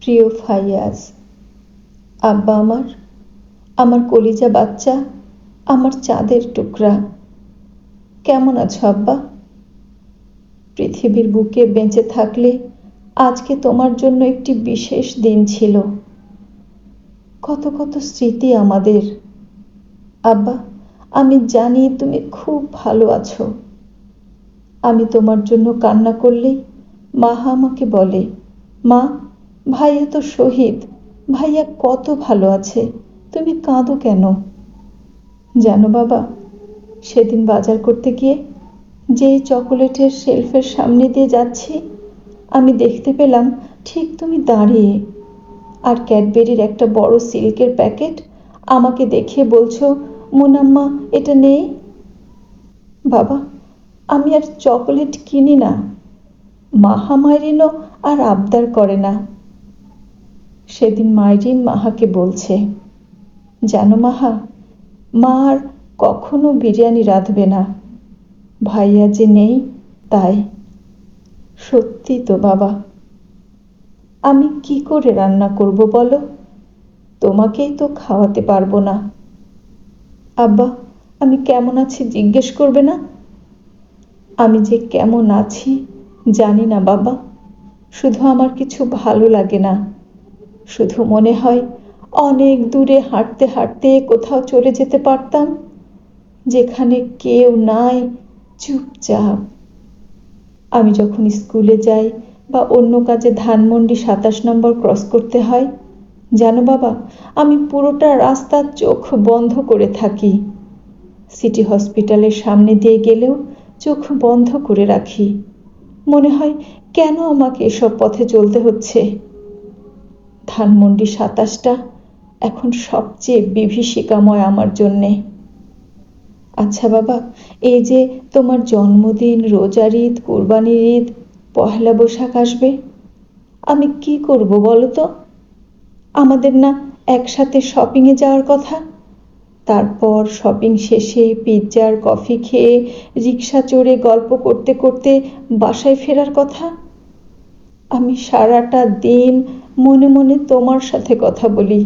প্রিয় ফাইয়াজ আব্বা আমার আমার কলিজা বাচ্চা, আমার চাঁদের টুকরা। কেমন আছো আব্বা? পৃথিবীর বুকে বেঁচে থাকলে আজকে তোমার জন্য একটি বিশেষ দিন ছিল। কত কত স্মৃতি আমাদের। আব্বা, আমি জানি তুমি খুব ভালো আছো। আমি তোমার জন্য কান্না করলেই মা আমাকে বলে, মা ভাইয়া তো শহীদ। ভাইয়া কত ভালো আছে। তুমি কাঁদো কেন? জানো বাবা, সেদিন বাজার করতে গিয়ে যেই চকোলেটের শেলফের সামনে দিয়ে যাচ্ছি, আমি দেখতে পেলাম ঠিক তুমি দাঁড়িয়ে। আর ক্যাডবেরির একটা বড় সিল্কের প্যাকেট আমাকে দেখে বলছো, মুনাম্মা, এটা নেই? বাবা, আমি আর চকোলেট কিনি না। মাহা মাইরিনও আর আবদার করে না। সেদিন মাইরিন মাহাকে বলছে, জানো মাহা, মা আর কখনো বিরিয়ানি রাঁধবে না। ভাইয়া যে নেই, তাই। সত্যি তো বাবা। আমি কি করে রান্না করব বলো? তোমাকেই তো খাওয়াতে পারব না। আব্বা, আমি কেমন আছি জিজ্ঞেস করবে না? আমি যে কেমন আছি জানি না বাবা। শুধু আমার কিছু ভালো লাগে না। শুধু মনে হয়, অনেক দূরে হাঁটতে হাঁটতে কোথাও চলে যেতে পারতাম, যেখানে কেউ নাই, চুপচাপ। আমি যখন স্কুলে যাই বা অন্য কাজে ধানমন্ডি সাতাশ নম্বর ক্রস করতে হয়, জানো বাবা, আমি পুরোটা রাস্তার চোখ বন্ধ করে থাকি। সিটি হসপিটালের সামনে দিয়ে গেলেও চোখ বন্ধ করে রাখি। মনে হয়, কেন আমাকে এসব পথে চলতে হচ্ছে? ধানমন্ডি সাতাশটা এখন সবচেয়ে বিভীষিকাময় আমার জন্যে। আচ্ছা বাবা, এই যে তোমার জন্মদিন, রোজার ঈদ, কোরবানির ঈদ, পহেলা বৈশাখ আসবে, আমি কি করব বলো তো? আমাদের না একসাথে শপিংয়ে যাওয়ার কথা। তারপর শপিং শেষে পিৎজার, কফি খেয়ে, রিক্সা চড়ে গল্প করতে করতে বাসায় ফেরার কথা। আমি সারাটা দিন মনে মনে তোমার সাথে কথা বলি।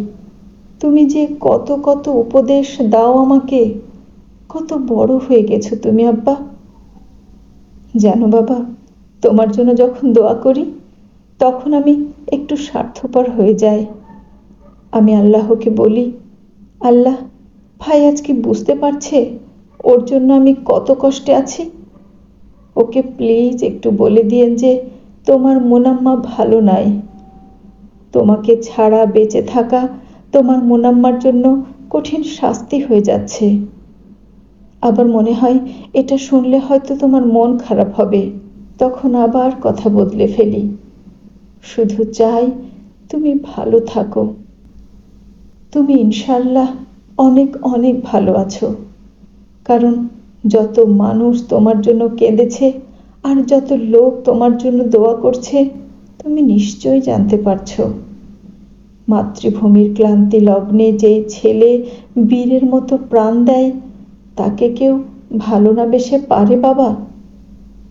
তুমি যে কত কত উপদেশ দাও আমাকে, কত বড় হয়ে গেছো তুমি আব্বা। জানো বাবা, তোমার জন্য যখন দোয়া করি, তখন আমি একটু স্বার্থপর হয়ে যাই। আমি আল্লাহকে বলি, আল্লাহ, ভাই আজকে বুঝতে পারছে ওর জন্য আমি কত কষ্টে আছি? ওকে প্লিজ একটু বলে দিয়েন যে তোমার মুনাম্মা ভালো নাই। তোমাকে ছাড়া বেঁচে থাকা তোমার মুনাম্মার জন্য কঠিন শাস্তি হয়ে যাচ্ছে। আবার মনে হয়, এটা শুনলে হয়তো তোমার মন খারাপ হবে। তখন আবার কথা বদলে ফেলি। শুধু চাই তুমি ভালো থাকো। তুমি ইনশাল্লাহ অনেক অনেক ভালো আছো। কারণ যত মানুষ তোমার জন্য কেঁদেছে আর যত লোক তোমার জন্য দোয়া করছে, তুমি নিশ্চয়ই জানতে পারছ। মাতৃভূমির ক্লান্তি লগ্নে যে ছেলে বীরের মতো প্রাণ দেয়, তাকে কেউ ভালো না বেসে পারে বাবা?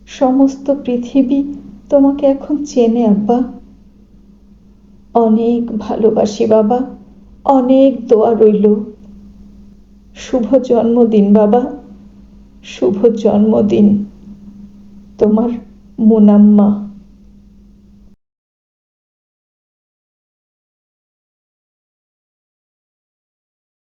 সমস্ত পৃথিবী তোমাকে এখন চেনে, আব্বা। অনেক ভালোবাসি বাবা, অনেক দোয়া রইল। শুভ জন্মদিন বাবা, শুভ জন্মদিন। তোমার মুনাম্মা।